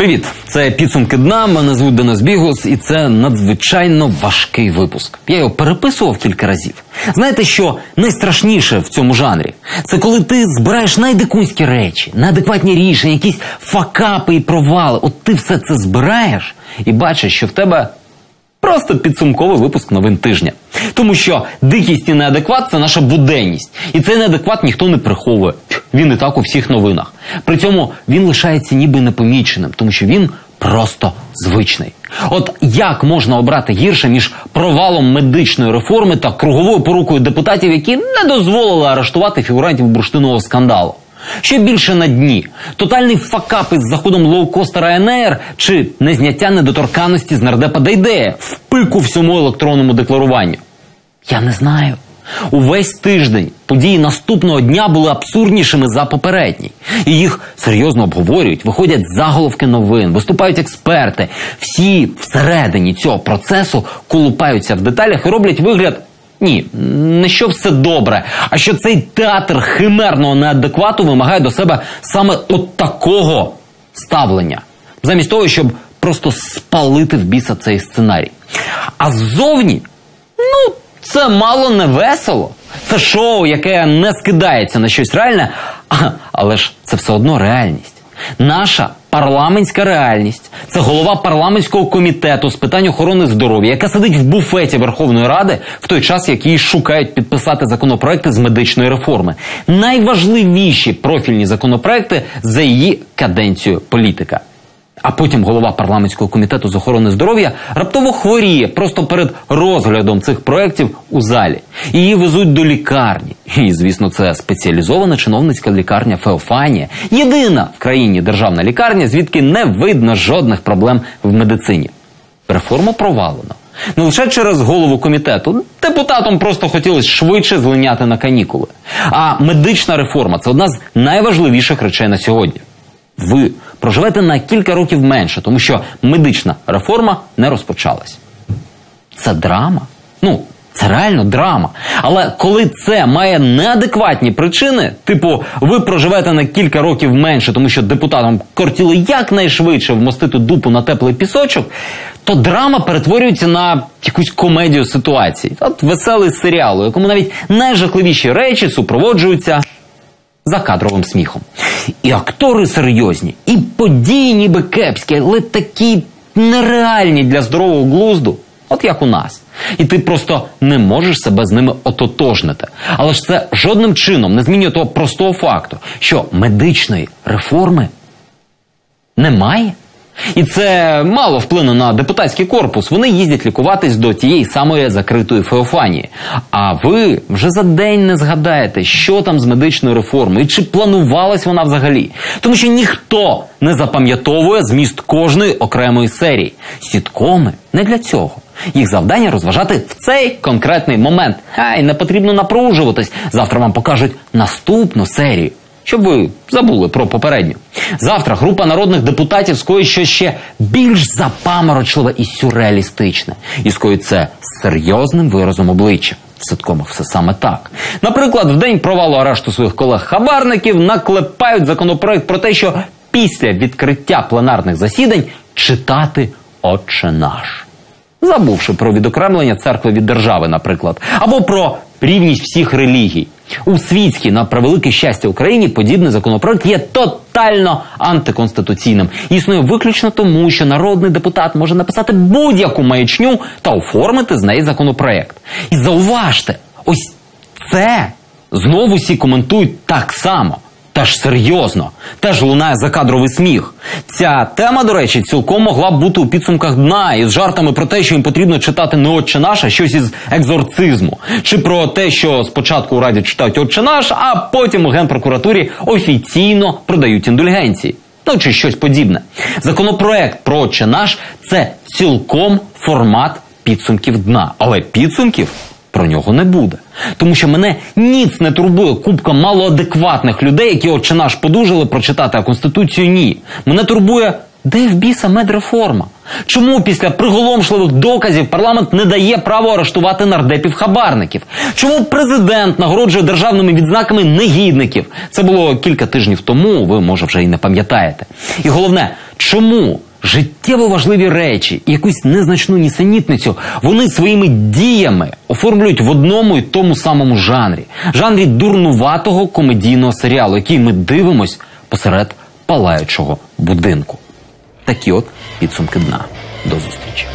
Привіт, це підсумки дна. Мене звуть Денис Бігус, і це надзвичайно важкий випуск. Я його переписував кілька разів. Знаєте, що найстрашніше в цьому жанрі? Це коли ти збираєш найдикунські речі, неадекватні рішення, якісь факапи і провали. От ти все це збираєш і бачиш, що в тебе Просто підсумковий випуск новин тижня. Тому що дикість і неадекват це наша буденність. І цей неадекват ніхто не приховує. Він і так у всіх новинах. При цьому він лишається ніби непоміченим, тому що він просто звичний. От як можна обрати гірше між провалом медичної реформи та круговою порукою депутатів, які не дозволили арештувати фігурантів бурштинового скандалу? Що більше на дні? Тотальний факап із заходом лоукостера НР чи незняття недоторканності з нардепа Дейдея в пику всьому електронному декларуванню? Я не знаю. Увесь тиждень події наступного дня були абсурднішими за попередній. І їх серйозно обговорюють, виходять заголовки новин, виступають експерти. Всі всередині цього процесу колупаються в деталях і роблять вигляд ні, не що все добре, а що цей театр химерного неадеквату вимагає до себе саме от такого ставлення, замість того, щоб просто спалити в біса цей сценарій. А ззовні, ну, це мало не весело. Це шоу, яке не скидається на щось реальне, але ж це все одно реальність. Наша парламентська реальність це голова парламентського комітету з питань охорони здоров'я, яка сидить в буфеті Верховної Ради в той час, як її шукають підписати законопроекти з медичної реформи. Найважливіші профільні законопроекти за її каденцію політика. А потім голова парламентського комітету з охорони здоров'я раптово хворіє просто перед розглядом цих проєктів у залі. Її везуть до лікарні. І, звісно, це спеціалізована чиновницька лікарня Феофанія. Єдина в країні державна лікарня, звідки не видно жодних проблем в медицині. Реформу провалено. Не лише через голову комітету. Депутатам просто хотілося швидше злиняти на канікули. А медична реформа це одна з найважливіших речей на сьогодні ви проживете на кілька років менше, тому що медична реформа не розпочалась. Це драма. Ну, це реально драма. Але коли це має неадекватні причини, типу, ви проживете на кілька років менше, тому що депутатам кортіло якнайшвидше вмостити дупу на теплий пісочок, то драма перетворюється на якусь комедію ситуації. От веселий серіал, у якому навіть найжахливіші речі супроводжуються за кадровим сміхом. І актори серйозні, і події ніби кепські, але такі нереальні для здорового глузду, от як у нас. І ти просто не можеш себе з ними ототожнити. Але ж це жодним чином не змінює того простого факту, що медичної реформи немає. І це мало вплине на депутатський корпус. Вони їздять лікуватись до тієї самої закритої феофанії. А ви вже за день не згадаєте, що там з медичною реформою і чи планувалась вона взагалі. Тому що ніхто не запам'ятовує зміст кожної окремої серії. Сіткоми не для цього. Їх завдання розважати в цей конкретний момент. Хай не потрібно напружуватись. Завтра вам покажуть наступну серію щоб ви забули про попередню. Завтра група народних депутатів скоїть щось ще більш запаморочливе і сюрреалістичне, і скоїть це серйозним виразом обличчя. В ситкомах все саме так. Наприклад, в день провалу арешту своїх колег-хабарників наклепають законопроект про те, що після відкриття пленарних засідань читати Отче наш. Забувши про відокремлення церкви від держави, наприклад, або про рівність всіх релігій. У світській, на превелике щастя Україні, подібний законопроект є тотально антиконституційним. Існує виключно тому, що народний депутат може написати будь-яку маячню та оформити з неї законопроект. І зауважте, ось це знову всі коментують так само. Теж серйозно, теж лунає закадровий сміх. Ця тема, до речі, цілком могла б бути у підсумках дна із жартами про те, що їм потрібно читати не отче наш, а щось із екзорцизму, чи про те, що спочатку у раді читають отче наш, а потім у генпрокуратурі офіційно продають індульгенції. Ну чи щось подібне. Законопроект про отче наш це цілком формат підсумків дна, але підсумків про нього не буде. Тому що мене ніц не турбує купка малоадекватних людей, які отче наш подужали прочитати, а конституцію ні. Мене турбує. Де в біса медреформа? Чому після приголомшливих доказів парламент не дає право арештувати нардепів хабарників? Чому президент нагороджує державними відзнаками негідників? Це було кілька тижнів тому. Ви може вже і не пам'ятаєте. І головне, чому життєво важливі речі якусь незначну нісенітницю вони своїми діями оформлюють в одному і тому самому жанрі жанрі дурнуватого комедійного серіалу, який ми дивимось посеред палаючого будинку. Такі от підсумки дна. До зустрічі.